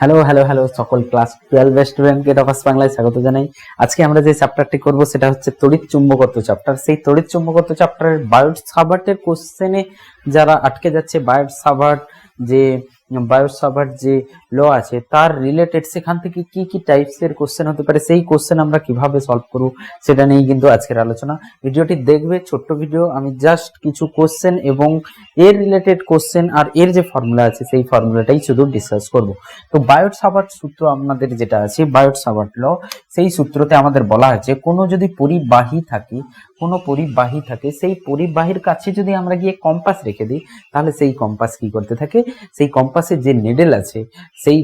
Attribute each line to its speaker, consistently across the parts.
Speaker 1: Hello hello hello সকল class twelve স্টুডেন্টকে Toppers বাংলায় স্বাগত জানাই। আজকে আমরা যে চ্যাপ্টারটি করব, সেটা হচ্ছে তড়িৎ চুম্বকত্ব চ্যাপ্টার সেই তড়িৎ চুম্বকত্ব চ্যাপ্টারের বায়োট সাভার্টের কোশ্চেনে যারা আটকে যাচ্ছে বায়োট সাভার্ট যে বায়োট সাভার্ট যে ল আছে, তার রিলেটেড সেখান থেকে কি কি টাইপস এর কোশ্চেন হতে পারে, সেই কোশ্চেন আমরা কীভাবে সলভ করব, সেটা নিয়েই কিন্তু আজকের আলোচনা। ভিডিওটি দেখবে, ছোট্ট ভিডিও আমি জাস্ট কিছু কোশ্চেন এবং এর রিলেটেড কোশ্চেন আর এর যে ফর্মুলা আছে, সেই ফর্মুলাটাই শুধু ডিসকাস করব। তো বায়োট সাভার্ট সূত্র আমাদের যেটা আছে বায়োট সাভার্ট ল সেই সূত্রতে আমাদের বলা আছে, কোনো যদি পরিবাহী থাকে, কোনো পরিবাহী থাকে, সেই পরিবাহীর কাছে যদি আমরা গিয়ে কম্পাস রেখে দিই, তাহলে সেই কম্পাস কি করতে থাকে? সেই কম্পাসের যে নেডেল আছে, সেই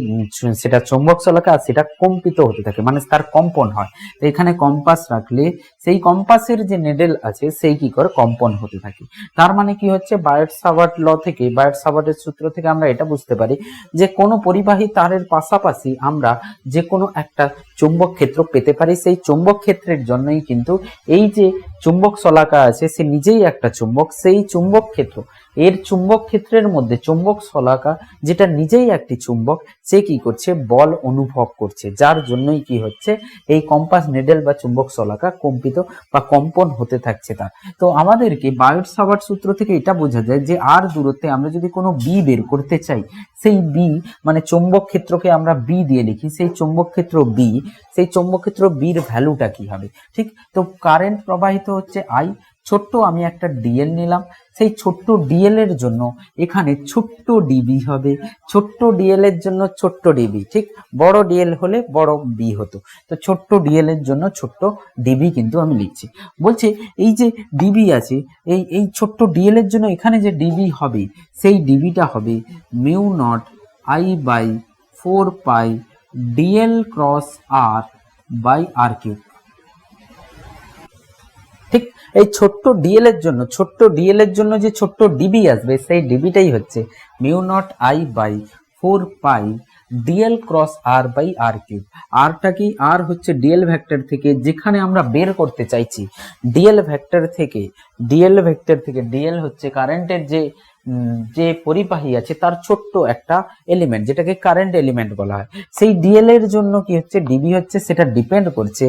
Speaker 1: সেটা চৌম্বক চলাকা সেটা কম্পিত হতে থাকে মানে তার কম্পন হয়। তো এখানে কম্পাস রাখলে সেই কম্পাসের যে নেডেল আছে, সেই কি করে? কম্পন হতে থাকে। তার মানে কি হচ্ছে? বায়োট সাভার্ট ল থেকে বায়োট সাভার্টের সূত্র থেকে আমরা এটা বুঝতে পারি যে কোনো পরিবাহী তারের পাশাপাশি আমরা যে কোনো একটা চুম্বক ক্ষেত্র পেতে পারি। সেই চুম্বক ক্ষেত্রের জন্যই কিন্তু এই যে চুম্বক শলাকা আছে, সে নিজেই একটা চুম্বক, সেই চুম্বক ক্ষেত্র এর চুম্বক ক্ষেত্রের মধ্যে চুম্বক শলাকা যেটা নিজেই একটি চুম্বক, সে কি করছে? বল অনুভব করছে, যার জন্যই কি হচ্ছে? এই কম্পাস, নেডেল বা চুম্বক শলাকা কম্পিত বা কম্পন হতে থাকছে তার। তো আমাদেরকে বায়োট সাভার্ট সূত্র থেকে এটা বোঝা যায় যে আর দূরত্বে আমরা যদি কোনো বি বের করতে চাই, সেই বি মানে চৌম্বক ক্ষেত্রকে আমরা বি দিয়ে লিখি, সেই চৌম্বক ক্ষেত্র বি সেই চৌম্বক ক্ষেত্র বির ভ্যালুটা কি হবে? ঠিক? তো কারেন্ট প্রবাহিত হচ্ছে আই ছোট্ট আমি একটা ডিএল নিলাম। সেই ছোট্ট ডিএল এর জন্য এখানে ছোট্ট ডিবি হবে। ছোট্ট ডিএল এর জন্য ছোট্ট ডিবি ঠিক? বড় ডিএল হলে বড় বি হতো। তো ছোট্ট ডিএল এর জন্য ছোট্ট ডিবি কিন্তু আমি লিখছি। বলছে, এই যে ডিবি আছে, এই এই ছোট্ট ডিএল এর জন্য এখানে যে ডিবি হবে, সেই ডিবিটা হবে mu naught I by four pi DL cross R by R cube. ঠিক এই ছোট্ট ডিএল এর জন্য, ছোট্ট ডিএল এর জন্য যে ছোট্ট ডিবি আসবে, সেই ডিবিটাই হচ্ছে mu naught I by four pi DL cross R by R cube. আরটা কি? আর হচ্ছে ডিএল ভেক্টর থেকে যেখানে আমরা বের করতে চাইছি। ডিএল ভেক্টর থেকে ডিএল ভেক্টর থেকে ডিএল হচ্ছে কারেন্টের যে যে পরিবাহী আছে, তার ছোট্ট একটা এলিমেন্ট যেটাকে কারেন্ট এলিমেন্ট বলা হয়। সেই ডিএল এর জন্য কি হচ্ছে? ডিবি হচ্ছে, সেটা ডিপেন্ড করছে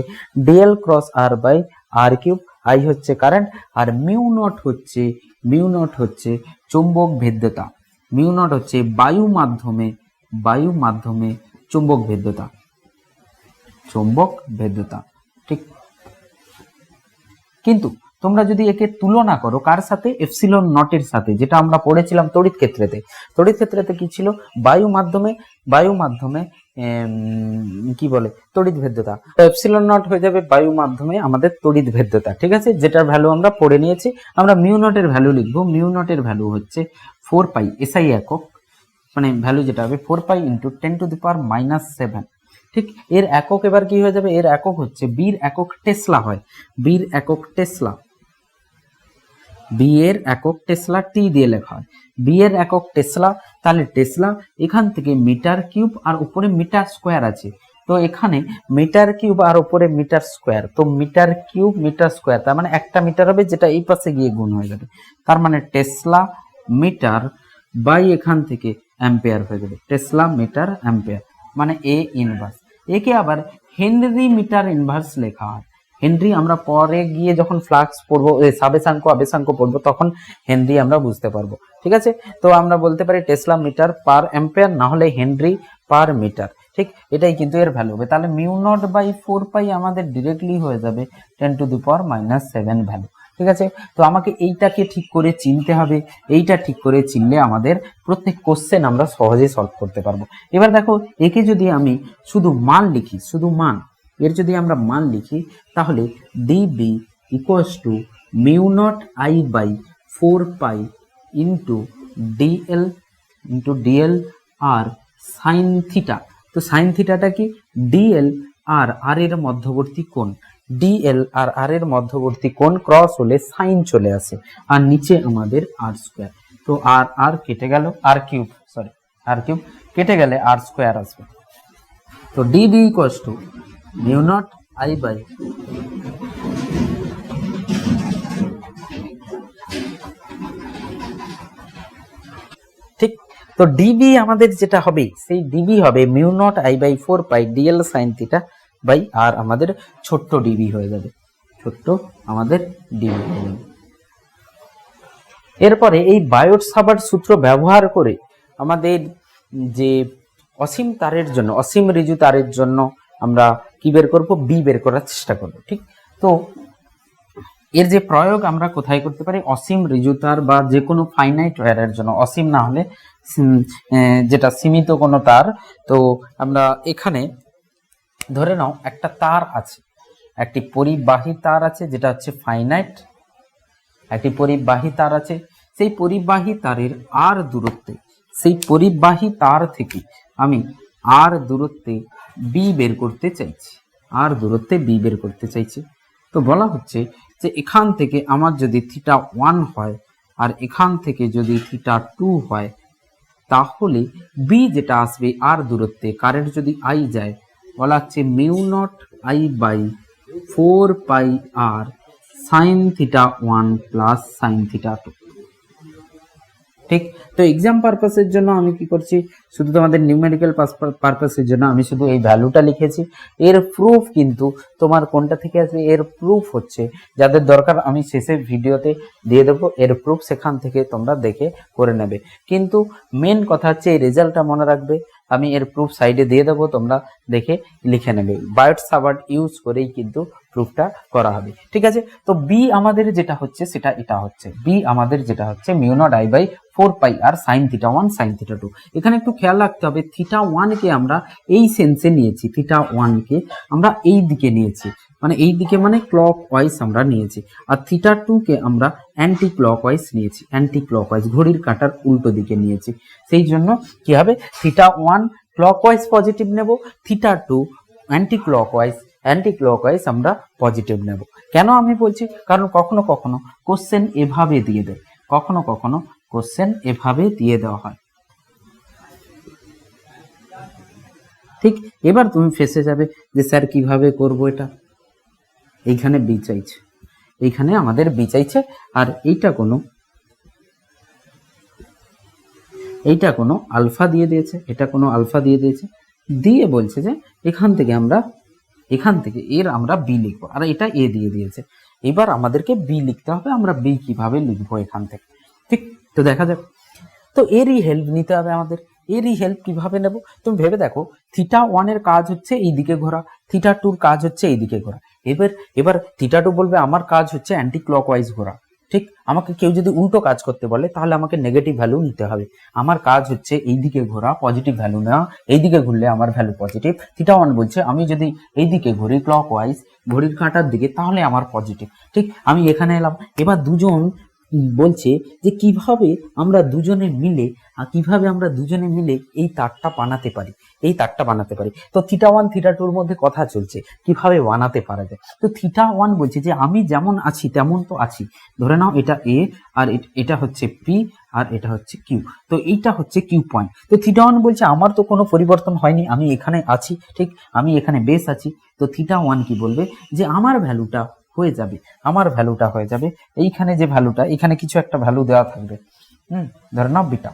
Speaker 1: DL cross R by R cube. I হচ্ছে কারেন্ট আর মিউ নট হচ্ছে মিউ নট হচ্ছে চুম্বক ভেদ্যতা। মিউ নট হচ্ছে বায়ু মাধ্যমে বায়ু মাধ্যমে চুম্বক ভেদ্যতা। চুম্বক ভেদ্যতা, ঠিক। কিন্তু তোমরা যদি একে তুলনা করো, কার সাথে? এফসিলন নটের সাথে, যেটা আমরা পড়েছিলাম তড়িৎ ক্ষেত্রেতে। তড়িৎ ক্ষেত্রেতে কি ছিল? বায়ু মাধ্যমে বায়ু মাধ্যমে কি বলে তড়িৎ ভেদ্যতা এফসিলন নট হয়ে যাবে বায়ু মাধ্যমে আমাদের তড়িৎ ভেদ্যতা ঠিক আছে? যেটার ভ্যালু আমরা পড়ে নিয়েছি, আমরা মিউ নটের ভ্যালু লিখব। মিউ নটের ভ্যালু হচ্ছে ফোর পাই এসআই একক মানে ভ্যালু যেটা হবে four pi into ten to the power minus seven ঠিক? এর একক এবার কি হয়ে যাবে? এর একক হচ্ছে বীর একক টেসলা হয়। বীর একক টেসলা। বি এর একক টেসলা টি দিয়ে লেখা হয়। বি এর একক টেসলা তাহলে টেসলা এখান থেকে মিটার কিউব আর উপরে মিটার স্কোয়ার আছে। তো এখানে মিটার কিউব আর উপরে মিটার স্কোয়ার। তো মিটার কিউব, মিটার স্কোয়ার, তার মানে একটা মিটার হবে যেটা এই পাশে গিয়ে গুণ হয়ে যাবে। তার মানে টেসলা মিটার বাই এখান থেকে অ্যাম্পেয়ার হয়ে যাবে। টেসলা মিটার অ্যাম্পেয়ার মানে এ ইনভার্স একে আবার হেনরি মিটার ইনভার্স লেখা হয় হেনরি, আমরা পরে গিয়ে যখন ফ্লাক্স পড়ব সাবেশাঙ্ক আবেশাঙ্ক পড়ব, তখন হেনরি আমরা বুঝতে পারব, ঠিক আছে? তো আমরা বলতে পারি টেসলা মিটার পার অ্যাম্পেয়ার, না হলে হেনরি পার মিটার, ঠিক? এটাই কিন্তু এর ভ্যালু হবে। তাহলে mu naught by four pi আমাদের ডিরেক্টলি হয়ে যাবে ten to the power minus seven value ঠিক আছে? তো আমাকে এইটাকে ঠিক করে চিনতে হবে, এইটা ঠিক করে চিনলে আমাদের প্রত্যেক কোশ্চেন আমরা সহজেই সলভ করতে পারব। এবার দেখো, একে যদি আমি শুধু মান লিখি, শুধু মান এর যদি আমরা মান লিখি, তাহলে DB equals to mu naught I by four pi into DL into DL R sine theta তো সাইন থিটাটা কি? ডিএল আর আর এর মধ্যবর্তী কোণ। ডিএল আর আর এর মধ্যবর্তী কোণ ক্রস হলে সাইন চলে আসে, আর নিচে আমাদের আর স্কোয়ার তো আর আর কেটে গেল R cube sorry R cube কেটে গেলে আর স্কোয়ার আসবে। তো DB equals to mu naught, I by. ঠিক, তো ডিবি আমাদের যেটা হবে, সেই ডিবি হবে mu naught, I by four, pi DL sine theta by R আমাদের ছোট্ট ডিবি হয়ে যাবে। ছোট্ট আমাদের ডিবি হয়ে যাবে। এরপরে এই বায়োট সাবার সূত্র ব্যবহার করে আমাদের যে অসীম তারের জন্য, অসীম ঋজু তারের জন্য আমরা কি বের করব? বি বের করার চেষ্টা করব, ঠিক? তো এর যে প্রয়োগ আমরা কোথায় করতে পারি? অসীম ঋজু তার বা যে কোনো ফাইনাইট ওয়্যারের জন্য। অসীম না হলে যেটা সীমিত কোনো তার। তো আমরা এখানে ধরে নাও একটা তার আছে। একটি পরিবাহী তার আছে, যেটা হচ্ছে ফাইনাইট একটি পরিবাহী তার আছে। সেই পরিবাহী তারের আর দূরত্বে, সেই পরিবাহী তার থেকে আমি আর দূরত্বে বি বের করতে চাইছি। আর দূরত্বে বি বের করতে চাইছি। তো বলা হচ্ছে যে, এখান থেকে আমার যদি থিটা ওয়ান হয় আর এখান থেকে যদি থিটা টু হয়, তাহলে বি যেটা আসবে আর দূরত্বে কারেন্ট যদি আই যায়, বলা হচ্ছে mu naught I by four pi R sine theta one plus sine theta two ঠিক? তো এক্সাম পারপাসের জন্য আমি কি করছি? শুধু তোমাদের নিউমেরিক্যাল পারপাসের জন্য আমি শুধু এই ভ্যালুটা লিখেছি। এর প্রুফ কিন্তু তোমার কোনটা থেকে আসবে? এর প্রুফ হচ্ছে, যাদের দরকার আমি শেষে ভিডিওতে দিয়ে দেবো, এর প্রুফ সেখান থেকে তোমরা দেখে করে নেবে। কিন্তু মেন কথা হচ্ছে এই রেজাল্টটা মনে রাখবে। আমি এর প্রুফ সাইডে দিয়ে দেবো, তোমরা দেখে লিখে নেবে। বায়োট সাবার্ট ইউজ করেই কিন্তু প্রুফটা করা হবে। ঠিক আছে? তো বি আমাদের যেটা হচ্ছে, সেটা এটা হচ্ছে। বি আমাদের যেটা হচ্ছে mu naught I by four pi R sine theta one sine theta two এখানে একটু খেয়াল রাখতে হবে থিটা ওয়ানকে আমরা এই সেন্সে নিয়েছি থিটা ওয়ানকে আমরা এই দিকে নিয়েছি। মানে এই দিকে মানে ক্লক ওয়াইজ আমরা নিয়েছি। আর থিটা টু কে আমরা অ্যান্টি ক্লক ওয়াইজ নিয়েছি। অ্যান্টি ক্লক ওয়াইজ ঘড়ির কাঁটার উল্টো দিকে নিয়েছি। সেই জন্য কি হবে? Theta one clockwise positive নেব theta two anti clock wise anti clock wise আমরা পজিটিভ নেব। কেন আমি বলছি? কারণ কখনো কখনো কোশ্চেন এভাবে দিয়ে দেয়। কখনো কখনো কোশ্চেন এভাবে দিয়ে দেওয়া হয়। ঠিক? এবার তুমি ফেসে যাবে যে, স্যার, কীভাবে করব এটা? এইখানে বি চাইছে। এইখানে আমাদের বি চাইছে, আর এইটা কোনো এইটা কোনো আলফা দিয়ে দিয়েছে, এটা কোনো আলফা দিয়ে দিয়েছে, দিয়ে বলছে যে এখান থেকে আমরা, এখান থেকে এর আমরা বি লিখব, আর এটা এ দিয়ে দিয়েছে। এবার আমাদেরকে বি লিখতে হবে, আমরা বি কীভাবে লিখব এখান থেকে। ঠিক, তো দেখা যাক। তো এরই হেল্প নিতে হবে আমাদের। এরই হেল্প কীভাবে নেব? তুমি ভেবে দেখো থিটা ওয়ানের কাজ হচ্ছে এই দিকে ঘোরা থিটা টুর কাজ হচ্ছে এই দিকে ঘোরা। এবার এবার থিটা টু বলবে, আমার কাজ হচ্ছে অ্যান্টি ক্লকওয়াইজ ঘোরা। ঠিক? আমাকে কেউ যদি উল্টো কাজ করতে বলে, তাহলে আমাকে নেগেটিভ ভ্যালু নিতে হবে। আমার কাজ হচ্ছে এই দিকে ঘোরা পজিটিভ ভ্যালু নেওয়া এই দিকে ঘুরলে আমার ভ্যালু পজিটিভ থিটা ওয়ান বলছে, আমি যদি এই দিকে ঘুরি ক্লক ওয়াইজ ঘড়ির কাঁটার দিকে, তাহলে আমার পজিটিভ ঠিক? আমি এখানে এলাম। এবার দুজন বলছে যে কীভাবে আমরা দুজনে মিলে, আর কীভাবে আমরা দুজনে মিলে এই তারটা বানাতে পারি, এই তারটা বানাতে পারি। তো থিটা ওয়ান থিটা টুর মধ্যে কথা চলছে, কীভাবে বানাতে পারা যায়? তো থিটা ওয়ান বলছে যে আমি যেমন আছি, তেমন তো আছি। ধরে নাও এটা এ আর এটা হচ্ছে পি আর এটা হচ্ছে কিউ তো এইটা হচ্ছে কিউ পয়েন্ট তো থিটা ওয়ান বলছে, আমার তো কোনো পরিবর্তন হয়নি, আমি এখানে আছি, ঠিক? আমি এখানে বেস আছি। তো থিটা ওয়ান কি বলবে? যে আমার ভ্যালুটা হয়ে যাবে, আমার ভ্যালুটা হয়ে যাবে, এইখানে যে ভ্যালুটা এখানে কিছু একটা ভ্যালু দেওয়া থাকবে। হুম, ধরে নাও বিটা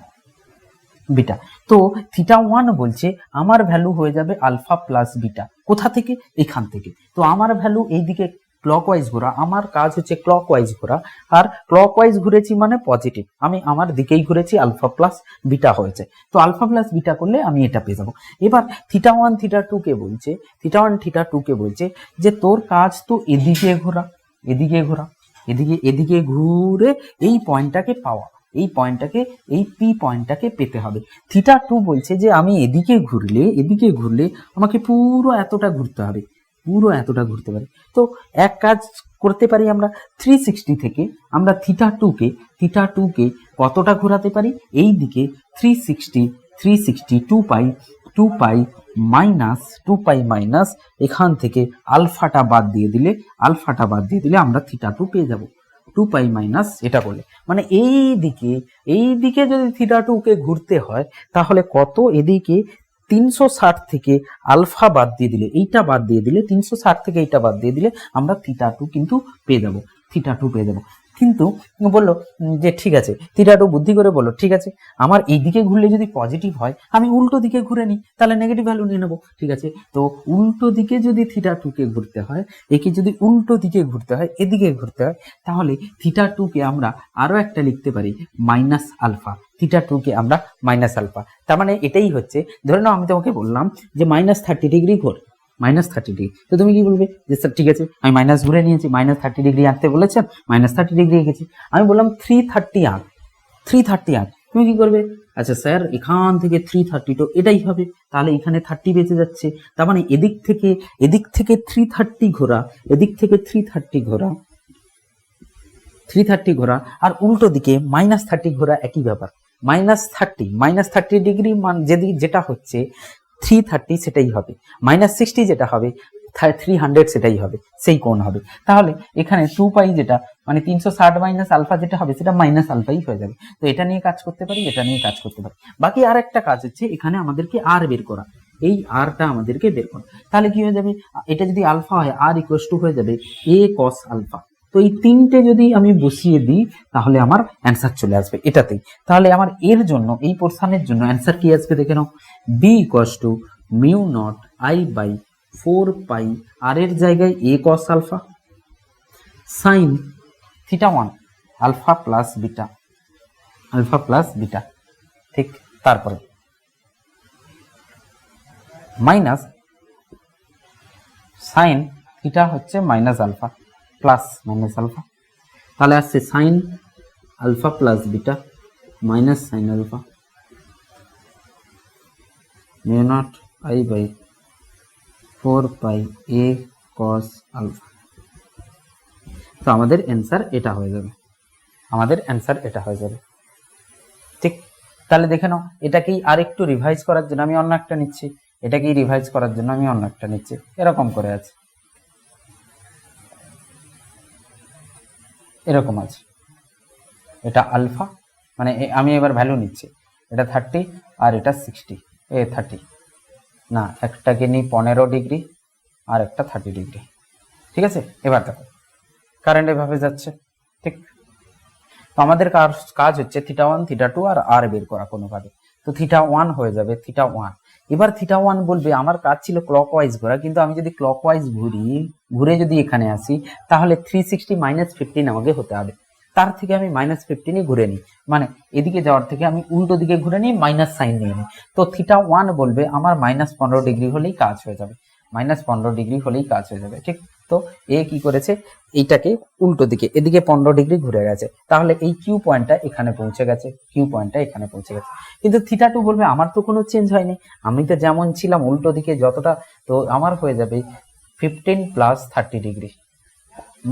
Speaker 1: বিটা তো থিটা ওয়ান বলছে, আমার ভ্যালু হয়ে যাবে আলফা প্লাস বিটা কোথা থেকে? এখান থেকে। তো আমার ভ্যালু এইদিকে ক্লকওয়াইজ ঘোরা, আমার কাজ হচ্ছে ক্লকওয়াইজ ঘোরা, আর ক্লকওয়াইজ ঘুরেছি মানে পজিটিভ আমি আমার দিকেই ঘুরেছি আলফা প্লাস বিটা হয়েছে। তো আলফা প্লাস বিটা করলে আমি এটা পেয়ে যাব। এবার থিটা ওয়ান থিটা টু কে বলছে থিটা ওয়ান থিটা টু কে বলছে যে তোর কাজ তো এদিকে ঘোরা এদিকে ঘোরা, এদিকে এদিকে ঘুরে এই পয়েন্টটাকে পাওয়া, এই পয়েন্টটাকে, এই পি পয়েন্টটাকে পেতে হবে। থিটা টু বলছে যে আমি এদিকে ঘুরলে এদিকে ঘুরলে আমাকে পুরো এতটা ঘুরতে হবে। পুরো এতটা ঘুরতে পারি। তো এক কাজ করতে পারি আমরা থ্রি সিক্সটি থেকে আমরা থিটা টুকে থিটা টুকে কতটা ঘোরাতে পারি? এই দিকে three sixty three sixty two pi two pi minus two pi minus এখান থেকে আলফাটা বাদ দিয়ে দিলে, আলফাটা বাদ দিয়ে দিলে আমরা থিটা টু পেয়ে যাব। টু পাই মাইনাস এটা বলে। মানে এই দিকে এই দিকে যদি থিটা টুকে ঘুরতে হয়, তাহলে কত এদিকে তিনশো ষাট থেকে আলফা বাদ দিয়ে দিলে, এইটা বাদ দিয়ে দিলে, তিনশো ষাট থেকে এইটা বাদ দিয়ে দিলে আমরা থিটা টু কিন্তু পেয়ে যাব থিটা টু পেয়ে যাব। কিন্তু বলল যে ঠিক আছে থিটা টু বুদ্ধি করে বলল, ঠিক আছে, আমার এই দিকে ঘুরলে যদি পজিটিভ হয়, আমি উল্টো দিকে ঘুরে নিই, তাহলে নেগেটিভ ভ্যালু নিয়ে নেব, ঠিক আছে? তো উল্টো দিকে যদি থিটা টুকে ঘুরতে হয়, একে যদি উল্টো দিকে ঘুরতে হয়, এদিকে ঘুরতে হয়, তাহলে থিটা টুকে আমরা আরও একটা লিখতে পারি মাইনাস আলফা থিটা টুকে আমরা মাইনাস আলফা তার মানে এটাই হচ্ছে, ধরে নাও আমি তোমাকে বললাম যে মাইনাস থার্টি ডিগ্রি ঘোর মাইনাস থার্টি ডিগ্রি তো তুমি কি বলবে? যে স্যার ঠিক আছে, আমি মাইনাস ঘুরে নিয়েছি মাইনাস থার্টি ডিগ্রি আঁকতে বলেছেন মাইনাস থার্টি ডিগ্রি এঁকেছি। আমি বললাম থ্রি থার্টি আঁক থ্রি থার্টি আঁক। তুমি কি করবে? আচ্ছা স্যার এখান থেকে থ্রি থার্টি তো এটাই হবে, তাহলে এখানে থার্টি বেঁচে যাচ্ছে। তার মানে এদিক থেকে এদিক থেকে থ্রি থার্টি ঘোরা, এদিক থেকে থ্রি থার্টি ঘোরা থ্রি থার্টি ঘোরা, আর উল্টো দিকে মাইনাস থার্টি ঘোরা একই ব্যাপার। Minus thirty minus thirty degree মান যেদি যেটা হচ্ছে, থ্রি থার্টি সেটাই হবে। মাইনাস সিক্সটি যেটা হবে থ্রি হান্ড্রেড সেটাই হবে, সেই কোণ হবে। তাহলে এখানে টু পাই যেটা মানে তিনশো ষাট মাইনাস আলফা যেটা হবে, সেটা মাইনাস আলফাই হয়ে যাবে। তো এটা নিয়ে কাজ করতে পারি, এটা নিয়ে কাজ করতে পারি। বাকি আর একটা কাজ হচ্ছে, এখানে আমাদেরকে আর বের করা। এই আরটা আমাদেরকে বের করা। তাহলে কি হয়ে যাবে? এটা যদি আলফা হয় আর ইকুয়াস টু হয়ে যাবে এ কস আলফা। তো এই তিনটে যদি আমি বসিয়ে দিই, তাহলে আমার অ্যান্সার চলে আসবে এটাতেই। তাহলে আমার এর জন্য, এই পোর্শনের জন্য অ্যান্সার কি আসবে দেখে নাও। B equals to mu naught I by four pi R এর জায়গায় A cos alpha sine theta one alpha plus beta alpha plus beta ঠিক তারপরে। মাইনাস সাইন থিটা হচ্ছে minus alpha plus minus alpha তাহলে আসছে sine alpha plus beta minus sine alpha mu naught I by four pi A cos alpha তো আমাদের answer এটা হয়ে যাবে। আমাদের অ্যান্সার এটা হয়ে যাবে। ঠিক, তাহলে দেখে নাও, এটাকেই আরেকটু রিভাইজ করার জন্য আমি অন্য একটা নিচ্ছি। এটাকেই রিভাইজ করার জন্য আমি অন্য একটা নিচ্ছি। এরকম করে আছে। এরকম আছে। এটা আলফা মানে আমি এবার ভ্যালু নিচ্ছি। এটা থার্টি আর এটা সিক্সটি এ থার্টি না একটাকে নিই পনেরো ডিগ্রি আর একটা থার্টি ডিগ্রি ঠিক আছে? এবার দেখো কারেন্ট এভাবে যাচ্ছে, ঠিক? তো আমাদের কাজ হচ্ছে থিটা ওয়ান থিটা টু আর আর বের করা কোনোভাবে। তো থিটা ওয়ান হয়ে যাবে থিটা ওয়ান এবার থিটা ওয়ান বলবে, আমার কাজ ছিল ক্লক ওয়াইজ ঘোরা, কিন্তু আমি যদি ক্লক ওয়াইজ ঘুরি, ঘুরে যদি এখানে আসি, তাহলে থ্রি সিক্সটি মাইনাস ফিফটিন আমাকে হতে হবে। তার থেকে আমি মাইনাস ফিফটিনই ঘুরে নিই। মানে এদিকে যাওয়ার থেকে আমি উল্টো দিকে ঘুরে নিই মাইনাস সাইন নিয়ে নিই। তো থিটা ওয়ান বলবে, আমার মাইনাস পনেরো ডিগ্রি হলেই কাজ হয়ে যাবে। মাইনাস পনেরো ডিগ্রি হলেই কাজ হয়ে যাবে, ঠিক? তো এ কি করেছে? এইটাকে উল্টো দিকে, এদিকে পনেরো ডিগ্রি ঘুরে গেছে। তাহলে এই কিউ পয়েন্টটা এখানে পৌঁছে গেছে কিউ পয়েন্টটা এখানে পৌঁছে গেছে। কিন্তু থিটা টু বলবে, আমার তো কোনো চেঞ্জ হয়নি। আমি তো যেমন ছিলাম উল্টো দিকে যতটা, তো আমার হয়ে যাবে ফিফটিন প্লাস থার্টি ডিগ্রি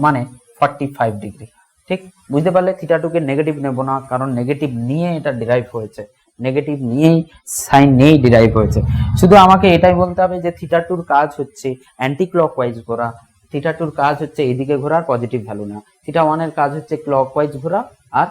Speaker 1: মানে ফর্টি ফাইভ ডিগ্রি ঠিক? বুঝতে পারলে? থিটা টুকে নেগেটিভ নেব না, কারণ নেগেটিভ নিয়ে এটা ডিরাইভ হয়েছে। নেগেটিভ নিয়েই সাইন নিয়েই ডিরাইভ হয়েছে। শুধু আমাকে এটাই বলতে হবে যে থিটা টুর কাজ হচ্ছে অ্যান্টি ক্লক ওয়াইজ ঘোরা থিটা টুর কাজ হচ্ছে এদিকে ঘোরার পজিটিভ ভ্যালু নেওয়া। থিটা ওয়ানের কাজ হচ্ছে ক্লক ওয়াইজ ঘোরা আর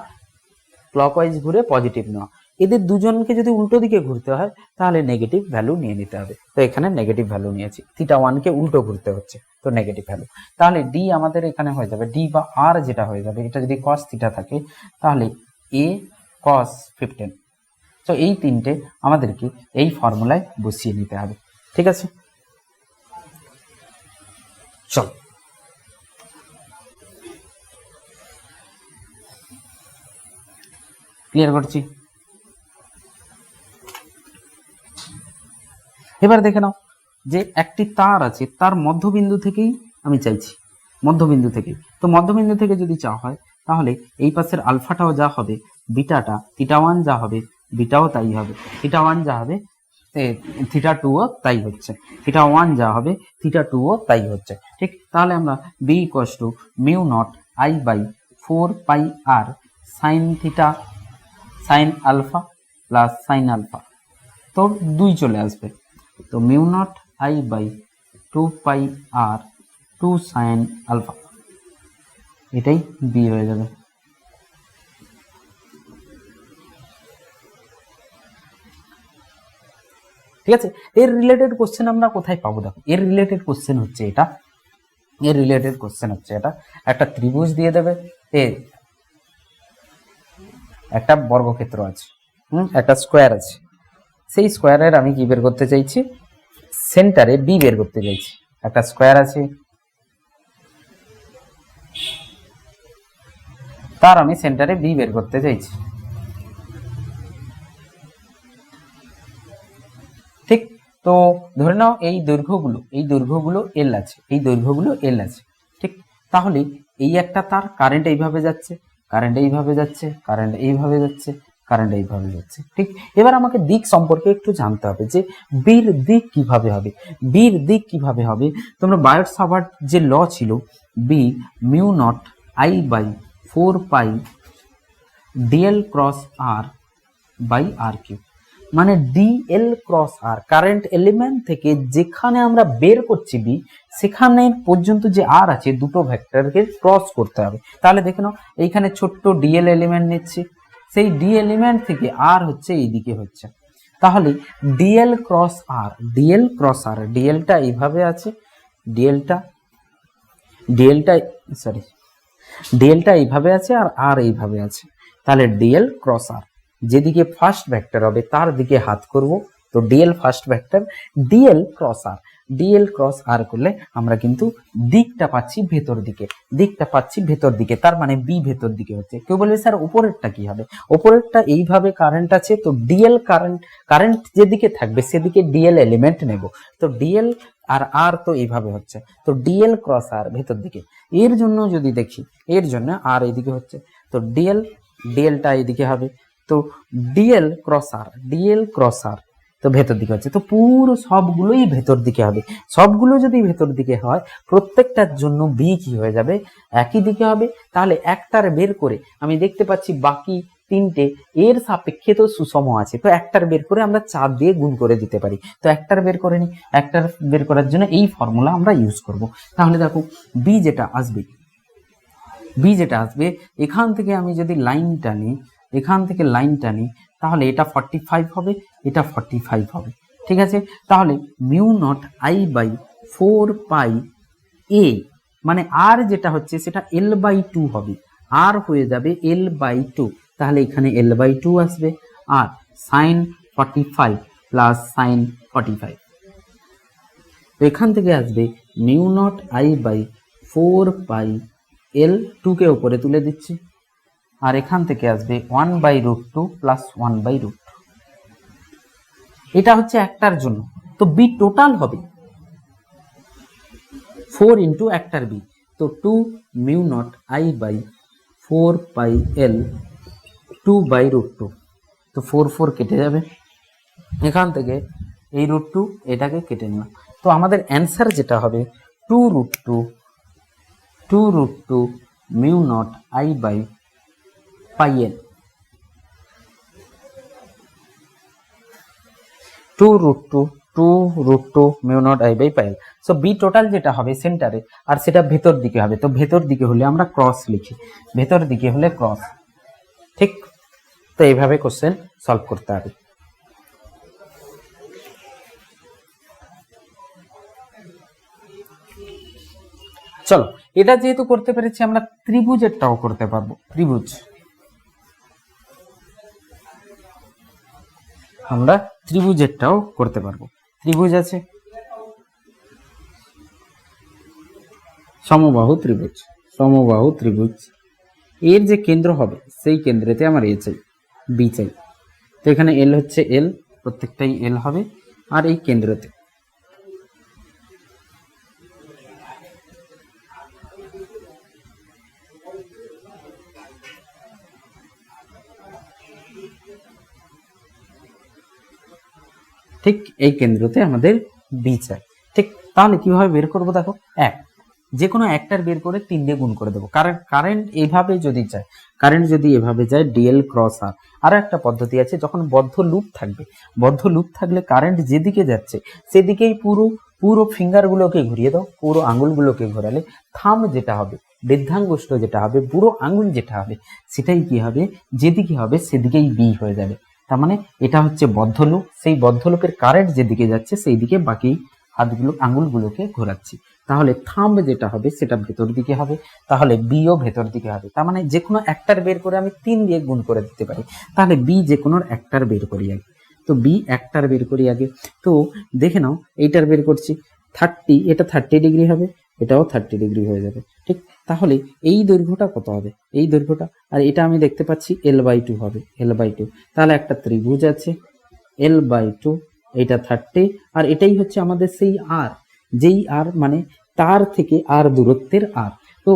Speaker 1: ক্লক ওয়াইজ ঘুরে পজিটিভ নেওয়া। এদের দুজনকে যদি উল্টো দিকে ঘুরতে হয়, তাহলে নেগেটিভ ভ্যালু নিয়ে নিতে হবে। তো এখানে নেগেটিভ ভ্যালু নিয়েছি। থিটা ওয়ানকে উল্টো ঘুরতে হচ্ছে, তো নেগেটিভ ভ্যালু তাহলে ডি আমাদের এখানে হয়ে যাবে ডি বা আর যেটা হয়ে যাবে, এটা যদি কস থিটা থাকে, তাহলে এ কস ফিফটিন তো এই তিনটে আমাদেরকে এই ফর্মুলায় বসিয়ে নিতে হবে। ঠিক আছে? চল। করছি। এবার দেখে নাও যে একটি তার আছে, তার মধ্যবিন্দু থেকেই আমি চাইছি। মধ্যবিন্দু থেকে তো মধ্যবিন্দু থেকে যদি চা হয়, তাহলে এই পাশের আলফাটাও যা হবে, বিটাটা, থিটা ওয়ান যা হবে, বিটাও তাই হবে। থিটা ওয়ান যা হবে থিটা টুও তাই হচ্ছে। থিটা ওয়ান যা হবে থিটা টুও তাই হচ্ছে। ঠিক? তাহলে আমরা B equals to mu naught I by four pi R sine theta sine alpha plus sine alpha তো দুই চলে আসবে। তো mu naught I by two pi R two sine alpha এটাই বি হয়ে যাবে। ঠিক আছে? এর রিলেটেড কোশ্চেন আমরা কোথায় পাবো দেখো? এর রিলেটেড কোশ্চেন হচ্ছে এটা। এর রিলেটেড কোশ্চেন হচ্ছে এটা। একটা ত্রিভুজ দিয়ে দেবে। এ একটা বর্গক্ষেত্র আছে। হুম? একটা স্কোয়ার আছে। সেই স্কোয়ারের আমি কি বের করতে চাইছি? সেন্টারে বি বের করতে চাইছি। একটা স্কোয়ার আছে। তার আমি সেন্টারে বি বের করতে চাইছি ঠিক তো ধরে নাও এই দৈর্ঘ্যগুলো এই দৈর্ঘ্যগুলো এল আছে, এই দৈর্ঘ্যগুলো এল আছে, ঠিক? তাহলে এই একটা তার কারেন্ট এইভাবে যাচ্ছে কারেন্ট এইভাবে যাচ্ছে কারেন্ট এইভাবে যাচ্ছে কারেন্ট এইভাবে যাচ্ছে, ঠিক? এবার আমাকে দিক সম্পর্কে একটু জানতে হবে যে বীর দিক কীভাবে হবে। বীর দিক কীভাবে হবে? তোমরা বায়োট সাভার যে ল ছিল B mu naught I by four pi DL cross R by R cube মানে DL cross R current element থেকে যেখানে আমরা বের করছি বি সেখানে পর্যন্ত যে আর আছে দুটো ভেক্টরকে ক্রস করতে হবে তাহলে দেখে নাও এইখানে ছোট্ট ডিএল এলিমেন্ট নিচ্ছি সেই ডি এলিমেন্ট থেকে আর হচ্ছে এইদিকে হচ্ছে তাহলে DL cross R DL cross R ডিএলটা এইভাবে আছে ডিএলটা ডিএলটা সরি ডিএলটা এইভাবে আছে আর আর এইভাবে আছে তাহলে ডিএল ক্রস আর যেদিকে ফার্স্ট ভেক্টর হবে, তার দিকে হাত করব। তো DL first vector DL cross R DL cross R করলে আমরা কিন্তু দিকটা পাচ্ছি ভেতর দিকে। দিকটা পাচ্ছি ভেতর দিকে, তার মানে বি ভেতর দিকে হচ্ছে। কেউ বলবে, স্যার, উপরেরটা কি হবে? উপরেরটা এইভাবে কারেন্ট আছে, তো ডিএল কারেন্ট কারেন্ট যেদিকে থাকবে, সেদিকে ডিএল এলিমেন্ট নেব। তো ডিএল আর আর তো এইভাবে হচ্ছে। তো ডিএল ক্রস আর ভেতর দিকে। এর জন্য যদি দেখি, এর জন্য আর এইদিকে হচ্ছে। তো ডিএল ডিএলটা এইদিকে হবে। তো DL cross R DL cross R তো ভেতর দিকে হচ্ছে। তো পুরো সবগুলোই ভেতর দিকে হবে। সবগুলো যদি ভেতর দিকে হয়, প্রত্যেকটার জন্য বি কি হয়ে যাবে? একই দিকে হবে। তাহলে একটার বের করে আমি দেখতে পাচ্ছি বাকি তিনটে, এর সাপেক্ষে তো সুষম আছে। তো একটার বের করে আমরা চার দিয়ে গুণ করে দিতে পারি। তো একটার বের করে নি একটার বের করার জন্য এই ফর্মুলা আমরা ইউজ করব। তাহলে দেখো বি যেটা আসবে বি যেটা আসবে, এখান থেকে আমি যদি লাইন টানি এখান থেকে লাইন টানি, তাহলে এটা ফর্টি ফাইভ হবে, এটা ফর্টি ফাইভ হবে। ঠিক আছে? তাহলে mu naught I by four pi A মানে আর যেটা হচ্ছে সেটা এল বাই টু হবে। আর হয়ে যাবে এল বাই টু তাহলে এখানে এল বাই টু আসবে। আর sine forty five plus sine forty five এখান থেকে আসবে mu naught I by four pi L টুকে উপরে তুলে দিচ্ছি। আর এখান থেকে আসবে one by root two plus one by root two এটা হচ্ছে একটার জন্য। তো বি টোটাল হবে। ফোর ইন্টু একটার বি তো two mu naught I by four pi L two by root two তো ফোর ফোর কেটে যাবে। এখান থেকে এই রুট টু এটাকে কেটে নিলাম। তো আমাদের অ্যান্সার যেটা হবে two root two two root two mu naught I by pi L two root two two root two mu naught I by pi L so B total যেটা হবে সেন্টারে, আর সেটা ভেতর দিকে হবে। তো ভেতর দিকে হলে আমরা ক্রস লিখি। ভেতর দিকে হলে ক্রস ঠিক? তো এইভাবে কোশ্চেন সলভ করতে হবে। চলো, এটা যেহেতু করতে পেরেছি, আমরা ত্রিভুজেরটাও করতে পারব। ত্রিভুজ। আমরা ত্রিভুজেরটাও করতে পারব। ত্রিভুজ আছে। সমবাহু ত্রিভুজ। সমবাহু ত্রিভুজ। এর যে কেন্দ্র হবে, সেই কেন্দ্রেতে আমার এ চাই বি চাই। তো এখানে এল হচ্ছে এল প্রত্যেকটাই এল হবে। আর এই কেন্দ্রতে ঠিক এই কেন্দ্রতে আমাদের বি চাই। ঠিক তাহলে কীভাবে বের করব দেখো? এক যে কোনো একটার বের করে তিন দিয়ে গুণ করে দেবো। কারণ কারেন্ট এইভাবে যদি যায় কারেন্ট যদি এভাবে যায় ডিএল ক্রস আর আরও একটা পদ্ধতি আছে, যখন বদ্ধ লুপ থাকবে, বদ্ধ লুপ থাকলে কারেন্ট যেদিকে যাচ্ছে, সেদিকেই পুরো পুরো ফিঙ্গারগুলোকে ঘুরিয়ে দাও, পুরো আঙুলগুলোকে ঘোরালে থাম যেটা হবে, বৃদ্ধাঙ্গুষ্ঠ যেটা হবে, বুড়ো আঙুল যেটা হবে, সেটাই কি হবে? যেদিকে হবে, সেদিকেই বি হয়ে যাবে। তার মানে এটা হচ্ছে বদ্ধ সেই বদ্ধ কারেন্ট যেদিকে যাচ্ছে সেই দিকে বাকি হাতগুলো, আঙুলগুলোকে ঘোরাচ্ছি। তাহলে থাম্ব যেটা হবে, সেটা ভেতর দিকে হবে। তাহলে বিও ভেতর দিকে হবে। তার মানে যে কোনো একটার বের করে আমি তিন দিয়ে গুণ করে দিতে পারি। তাহলে বি যে কোনো একটার বের করি আগে। তো বি একটার বের করি আগে। তো দেখে নাও, এইটার বের করছি। থার্টি এটা থার্টি ডিগ্রি হবে, এটাও থার্টি ডিগ্রি হয়ে যাবে। ঠিক? তাহলে এই দৈর্ঘ্যটা কত হবে? এই দৈর্ঘ্যটা, আর এটা আমি দেখতে পাচ্ছি এল বাই টু হবে এল বাই টু তাহলে একটা ত্রিভুজ আছে এল বাই টু এটা থার্টি আর এটাই হচ্ছে আমাদের সেই আর যেই আর মানে তার থেকে আর দূরত্বের আর তো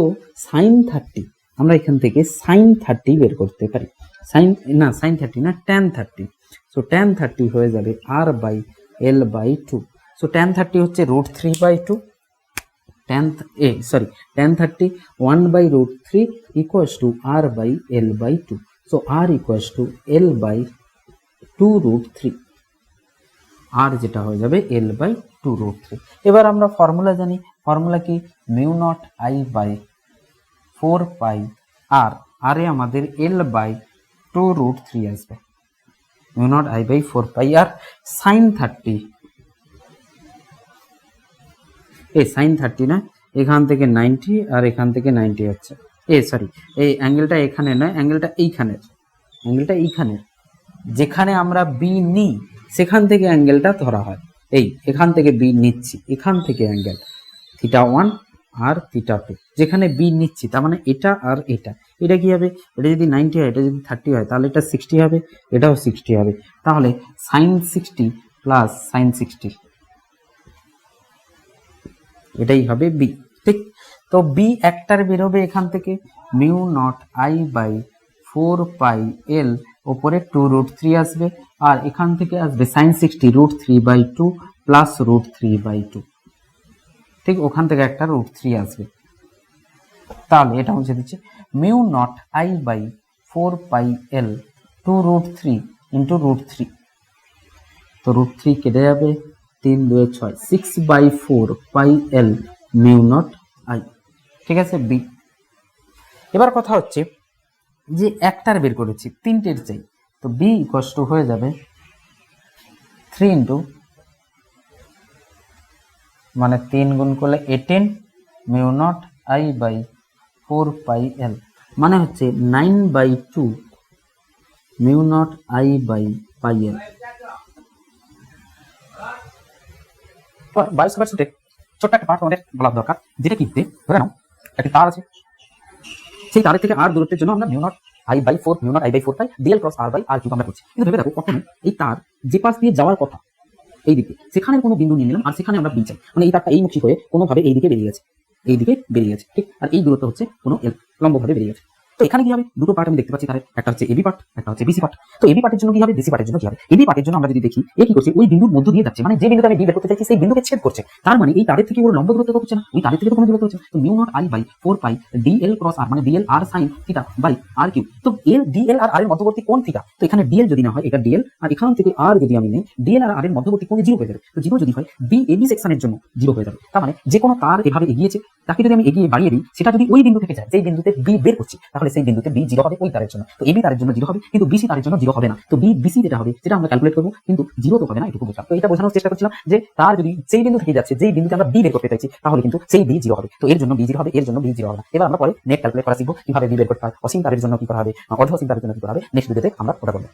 Speaker 1: সাইন থার্টি আমরা এখান থেকে সাইন থার্টি বের করতে পারি। সাইন না সাইন থার্টি না tan thirty so tan thirty হয়ে যাবে R by L by two so tan thirty হচ্ছে root three by two tan a sorry tan thirty one by root three equals to R by L by two so R equals to L by two root three R যেটা হয়ে যাবে L by two root three এবার আমরা formula জানি। Formula কি? Mu naught I by four pi R আরে আমাদের L by two root three আসবে। Mu naught I by four pi R sine thirty এই সাইন থার্টি না এখান থেকে নাইনটি আর এখান থেকে নাইনটি হচ্ছে। এ সরি এই অ্যাঙ্গেলটা এখানে নয়, অ্যাঙ্গেলটা এইখানের অ্যাঙ্গেলটা এইখানের। যেখানে আমরা বি নিই, সেখান থেকে অ্যাঙ্গেলটা ধরা হয়। এই, এখান থেকে বি নিচ্ছি, এখান থেকে অ্যাঙ্গেল। থিটা ওয়ান আর থিটা টু, যেখানে বি নিচ্ছি, তার মানে এটা আর এটা। এটা কি হবে? এটা যদি নাইনটি হয়, এটা যদি থার্টি হয়, তাহলে এটা সিক্সটি হবে, এটাও সিক্সটি হবে। তাহলে sine sixty plus sine sixty. এটাই হবে বি ঠিক? তো বি একটার বেরোবে এখান থেকে mu naught I by four pi L ওপরে টু রুট থ্রি আসবে আর এখান থেকে আসবে sine sixty root three by two plus root three by two ঠিক? ওখান থেকে একটা রুট থ্রি আসবে। তাহলে এটা মুছে দিচ্ছে mu naught I by four pi L two root three into root three তো রুট থ্রি কেটে যাবে। তিন দুয়ে ছয় six by four pi L mu naught I ঠিক আছে বি এবার কথা হচ্ছে যে একটার বের করেছি, তিনটের চাই। তো বি কষ্ট হয়ে যাবে থ্রি ইন্টু মানে তিন গুণ করলে eighteen mu naught I by four pi L মানে হচ্ছে nine by two mu naught I by pi L ছোট্ট একটা পার্ট আমাদের বলা দরকার, যেটা কি? ধরে নাও, একটা তার আছে। সেই তারের থেকে আর দূরত্বের জন্য আমরা mu naught I by four mu naught I by four pi DL cross R by R cube আমরা করছি। কিন্তু ভেবে দেখো কখনো এই তার যে পাশ দিয়ে যাওয়ার কথা, এই দিকে, সেখানে কোনো বিন্দু নিয়ে নিলাম, আর সেখানে আমরা মানে এই তারটা এই মুখী হয়ে কোনোভাবে এই দিকে বেরিয়ে গেছে, এই দিকে বেরিয়ে গেছে, ঠিক? আর এই দূরত্ব হচ্ছে কোনো লম্বভাবে বেরিয়ে গেছে। তো এখানে কি হবে? দুটো পার্ট আমি দেখতে পাচ্ছি তার একটা হচ্ছে এবি পার্ট একটা হচ্ছে বিসি পার্ট তো এবি পার্টের জন্য কি হবে? বিসি পার্টের জন্য কি হবে? এবি পার্টের জন্য আমরা যদি দেখি, এ কি করছে? ওই বিন্দুর মধ্য দিয়ে যাচ্ছে। মানে যে বিন্দুতে আমি বি বের করতে চাইছি, সেই বিন্দুকে ছেদ করছে। তার মানে এই তারের থেকে ওর লম্ব দূরত্ব হচ্ছে না? ওই তারের থেকে তো কোনো দূরত্ব হচ্ছে তো mu naught I by four pi DL cross R মানে DL R sine theta by R cube তো এল ডিএল আর আর এর মধ্যবর্তী কোন থিটা তো এখানে ডিএল যদি না হয়, এটা ডিএল আর এখান থেকে আর যদি আমি নেই ডিএল আর আর এর মধ্যবর্তী কোণে জিরো হয়ে যাবে। তো জিরো যদি হয় বি এবি সেকশনের জন্য জিরো হয়ে যাবে। তার মানে যে কোনো তার এভাবে এগিয়েছে, তাকে যদি আমি এগিয়ে বাড়িয়ে দিই, সেটা যদি ওই বিন্দু থেকে যায়, যেই বিন্দুতে বি বের করছি, তাহলে সেই বিন্দুতে বি জিরো হবে ওই তারের জন্য। তো এবি তারের জন্য জিরো হবে, কিন্তু বিসি তারের জন্য জিরো হবে না। তো বি বিসি যেটা হবে, সেটা আমরা ক্যালকুলেট করব, কিন্তু জিরো তো হবে না, এটুকু বুঝলাম। তো এটা বোঝানোর চেষ্টা করছিলাম যে তার যদি সেই বিন্দু থেকে যাচ্ছে, যেই বিন্দুতে আমরা বি বের করতে চাইছি, তাহলে কিন্তু সেই বি জিরো হবে। তো এর জন্য বি জিরো হবে, এর জন্য বি জিরো হবে এবার আমরা পরে নেট ক্যালকুলেট করা শিখব, কীভাবে বি বের করতে হয়। অসীম তারের জন্য কি করা হবে? অর্ধ অসীম তারের জন্য কি করা হবে? নেক্সট ভিডিওতে আমরা ওটা করব